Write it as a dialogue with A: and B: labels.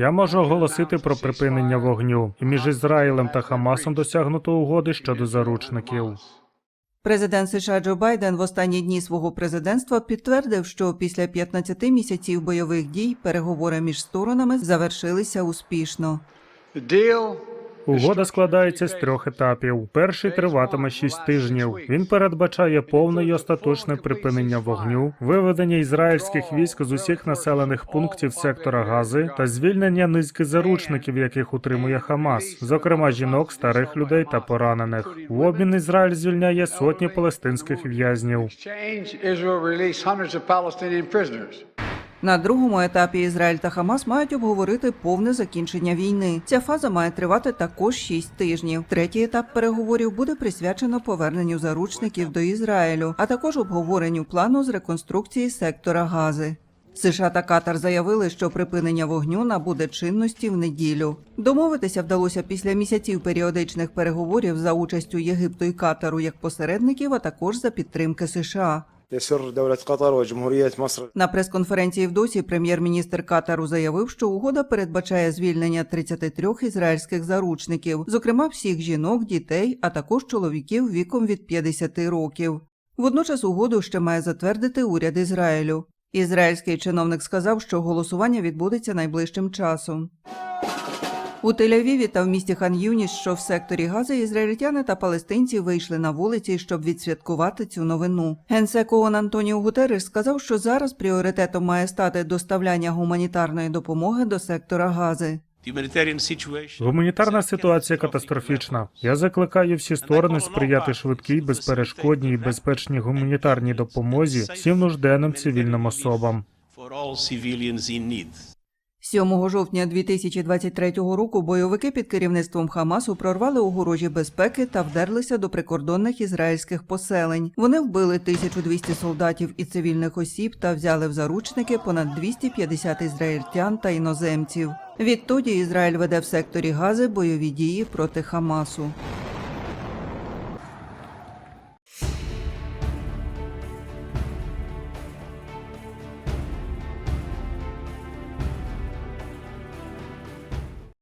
A: Я можу оголосити про припинення вогню, і між Ізраїлем та Хамасом досягнуто угоди щодо заручників.
B: Президент США Джо Байден в останні дні свого президентства підтвердив, що після 15 місяців бойових дій переговори між сторонами завершилися успішно.
C: Deal
A: Угода складається з трьох етапів. Перший триватиме шість тижнів. Він передбачає повне і остаточне припинення вогню, виведення ізраїльських військ з усіх населених пунктів сектора Гази та звільнення низки заручників, яких утримує Хамас, зокрема жінок, старих людей та поранених. В обмін Ізраїль звільняє сотні палестинських в'язнів.
B: На другому етапі Ізраїль та Хамас мають обговорити повне закінчення війни. Ця фаза має тривати також 6 тижнів. Третій етап переговорів буде присвячено поверненню заручників до Ізраїлю, а також обговоренню плану з реконструкції сектора Гази. США та Катар заявили, що припинення вогню набуде чинності в неділю. Домовитися вдалося після місяців періодичних переговорів за участю Єгипту і Катару як посередників, а також за підтримки США на прес-конференції в Досі прем'єр-міністр Катару заявив, що угода передбачає звільнення 33 ізраїльських заручників, зокрема всіх жінок, дітей, а також чоловіків віком від 50 років. Водночас угоду ще має затвердити уряд Ізраїлю. Ізраїльський чиновник сказав, що голосування відбудеться найближчим часом. У Тель-Авіві та в місті хан Юніс, що в секторі Гази, ізраїльтяни та палестинці вийшли на вулиці, щоб відсвяткувати цю новину. Генсек ООН Антоніо Гутерреш сказав, що зараз пріоритетом має стати доставляння гуманітарної допомоги до сектора Гази.
A: Гуманітарна ситуація катастрофічна. Я закликаю всі сторони сприяти швидкій, безперешкодній і безпечній гуманітарній допомозі всім нужденним цивільним особам.
D: For all civilians in need.
B: 7 жовтня 2023 року бойовики під керівництвом Хамасу прорвали огорожі безпеки та вдерлися до прикордонних ізраїльських поселень. Вони вбили 1200 солдатів і цивільних осіб та взяли в заручники понад 250 ізраїльтян та іноземців. Відтоді Ізраїль веде в секторі Гази бойові дії проти Хамасу.